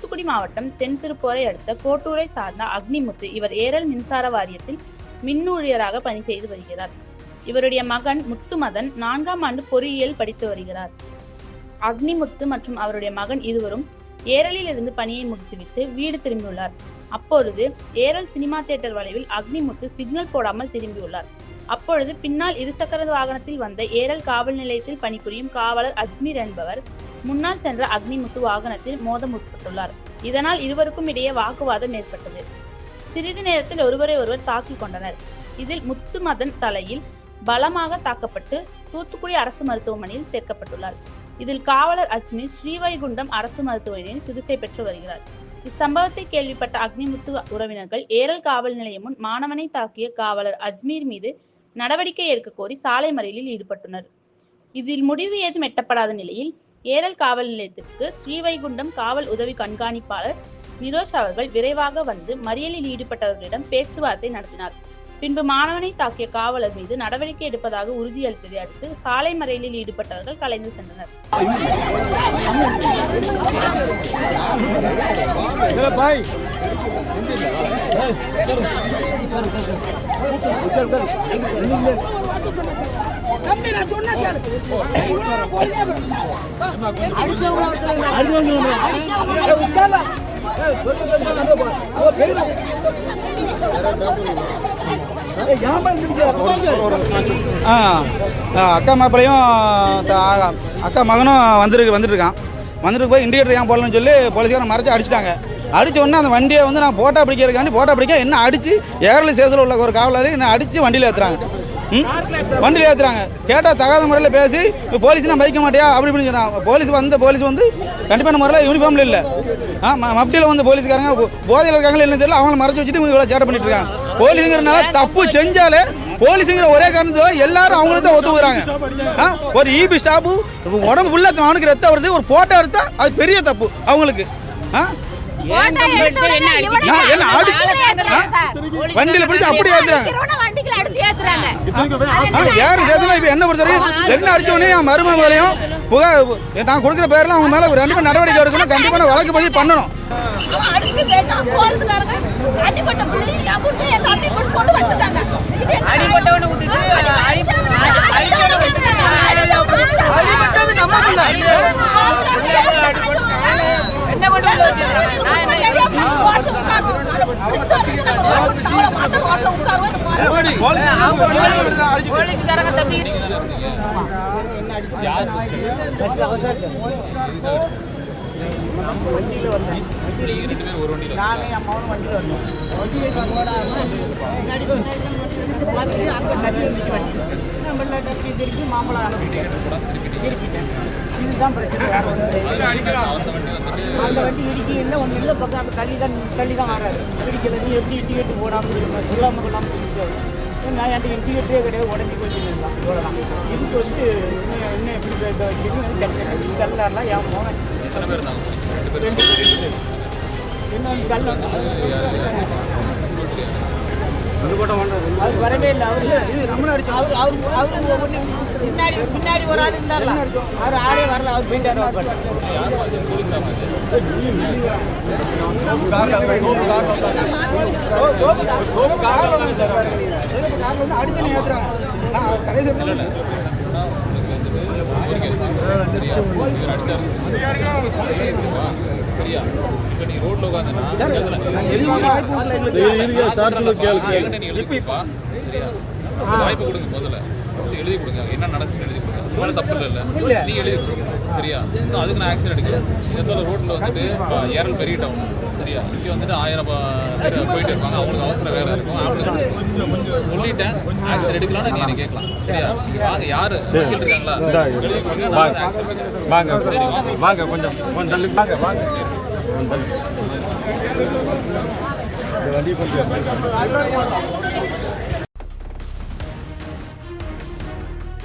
தூத்துக்குடி மாவட்டம் தென்திருப்போரை அடுத்த கோட்டூரை சார்ந்த அக்னிமுத்து இவர் ஏரல் மின்சார வாரியத்தில் மின்னூழியராக பணி செய்து வருகிறார். இவருடைய மகன் முத்துமதன் நான்காம் ஆண்டு பொறியியல் படித்து வருகிறார். அக்னிமுத்து மற்றும் அவருடைய மகன் இருவரும் ஏரலில் இருந்து பணியை முடித்துவிட்டு வீடு திரும்பியுள்ளார். அப்பொழுது ஏரல் சினிமா தியேட்டர் வளைவில் அக்னிமுத்து சிக்னல் போடாமல் திரும்பியுள்ளார். அப்பொழுது பின்னால் இருசக்கர வாகனத்தில் வந்த ஏரல் காவல் நிலையத்தில் பணிபுரியும் காவலர் அஜ்மீர் என்பவர் முன்னால் சென்ற அக்னிமுத்து வாகனத்தில் மோத முற்பட்டுள்ளார் இதனால் இருவருக்கும் இடையே வாக்குவாதம் ஏற்பட்டது. சிறிது நேரத்தில் ஒருவரை ஒருவர் தாக்கிக் கொண்டனர். இதில் முத்துமதன் தலையில் பலமாக தாக்கப்பட்டு தூத்துக்குடி அரசு மருத்துவமனையில் சேர்க்கப்பட்டுள்ளார். இதில் காவலர் அஜ்மீர் ஸ்ரீவைகுண்டம் அரசு மருத்துவமனையில் சிகிச்சை பெற்று வருகிறார். இச்சம்பவத்தை கேள்விப்பட்ட அக்னிமுத்து உறவினர்கள் ஏரல் காவல் நிலையம் முன் மாணவனை தாக்கிய காவலர் அஜ்மீர் மீது நடவடிக்கை எடுக்க கோரி சாலை மறியலில் ஈடுபட்டனர் இதில் முடிவு ஏதும் எட்டப்படாத நிலையில் ஏரல் காவல் நிலையத்திற்கு ஸ்ரீவைகுண்டம் காவல் உதவி கண்காணிப்பாளர் நிரோஷ் அவர்கள் விரைவாக வந்து மறியலில் ஈடுபட்டவர்களிடம் பேச்சுவார்த்தை நடத்தினார். பின்பு மாணவனை தாக்கிய காவலர் மீது நடவடிக்கை எடுப்பதாக உறுதியளித்ததை அடுத்து சாலை மறியலில் ஈடுபட்டவர்கள் கலைந்து சென்றனர். பாய். தம்பி நான் சொன்னா கேளு அக்கா மாப்பிள்ளையும் அக்கா மகனும் வந்துருக்கு வந்துட்டு இருக்கான் வந்துட்டு போய் இண்டிகேட்டர் ஏன் போடலன்னு சொல்லி போலீஸ்காரன் மறைச்சி அடிச்சிட்டாங்க. அடித்த உடனே அந்த வண்டியை வந்து நான் போட்டா பிடிக்கிறதுக்காண்டி போட்டா பிடிக்க என்ன அடித்து ஏரளி சேத்துல உள்ள ஒரு காவலாளி என்ன அடித்து வண்டியில் ஏற்றுறாங்க ம்? வண்டியில் ஏற்றுறாங்க கேட்டால் தகாத முறையில் பேசி இப்போ போலீஸ் நான் பைக்க மாட்டியா? அப்படி இப்படின்னு சொன்னாங்க போலீஸ் வந்த போலீஸ் வந்து கண்டிப்பான முறையில் யூனிஃபார்மில் இல்லை. ஆ மப்டியில் வந்து போலீஸ்காரங்க போதையில் இருக்காங்களே என்ன தெரியல அவங்கள மறைச்சி வச்சுட்டு இவங்க இவ்வளோ சேட்டை பண்ணிட்டு இருக்காங்க. போலீஸுங்கிறனால தப்பு செஞ்சாலே போலீஸுங்கிற ஒரே காரணத்தால எல்லாரும் அவங்களுக்கு தான் ஒத்துக்குறாங்க. ஆ ஒரு இபி ஸ்டாப்பு உடம்பு ஃபுல்லாக அவனுக்கு ரத்தம் வருது ஒரு போட்டோ எடுத்தால் அது பெரிய தப்பு அவங்களுக்கு. ஆ வண்டியில பிடிச்சு அப்படி ஏத்துறாங்க. யாரு சேர்த்துல இப்போ என்ன பொறுத்தவரைக்கும் என்ன அடிச்ச உடனே என் மருமக மேலையும் புகார் நான் கொடுக்குற பேர்ல அவங்க மேலே ரெண்டு நடவடிக்கை எடுக்கணும். கண்டிப்பாக வழக்கு பதிவு பண்ணணும். நானே அம்மாவும் வண்டியில் வந்தோம் வண்டியை போடாமல் பார்த்துட்டு அங்கே தள்ளி வந்துச்சு வண்டி நம்ம டப்பி திருப்பி மாம்பழம் அனுப்பிட்டேன் இதுதான் பிரச்சனை வேற ஒண்ணும் அந்த வண்டி இடிக்க இல்லை ஒன்றும் இல்லை பக்கம் அந்த தள்ளி தான் தள்ளி தான் வராது இடிக்கல நீ எப்படி டிக்கெட் போடாமல் இருக்கணும் சொல்லாமல் கொள்ளாமல் இருக்காது நான் என்கிட்ட டிக்கெட்டே கிடையாது உடனே போயிட்டு இவ்வளோதான் இதுக்கு வந்து இன்னும் என்ன எப்படி வச்சுன்னு தள்ளலாம் என் போனேன் ரெண்டு பேர். ரெண்டு பேர் என்ன கல்ல? அவர் வரவே இல்லை அவர் அவர் அவர் பின்னாடி பின்னாடி ஒரு ஆள் இருந்தார்ல அவர் ஆளே வரல அவர் போயிட்டார் அவர் அடிச்சு கடைசி வாய்ப்பு கொடுங்க முதல்ல. எழுதி கொடுங்க. என்ன நடந்துச்சுன்னு எழுதி கொடுங்க. மேலே தப்பு இல்லைல்ல. நீ எழுதி கொடுங்க. சரியா? அதுக்கு நான் ஆக்ஷன் எடுக்கல. எத்தனை ரோட்டில் வந்துட்டு ஏரல் பெரிய டவுன் சரியா இங்கே வந்துட்டு ஆயிரம் பேர் போயிட்டு இருப்பாங்க. அவங்களுக்கு அவசர வேலை இருக்கும். ஆம்புலன்ஸ். சொல்லிட்டேன். ஆக்ஷன் எடுக்கலாம்னு நீ கேட்கலாம். சரியா? வாங்க யாரு? வக்கீல் இருக்காங்களா. வாங்க. சரி வாங்க. கொஞ்சம் கொஞ்சம் வாங்க வாங்க. வண்டி கொஞ்சம்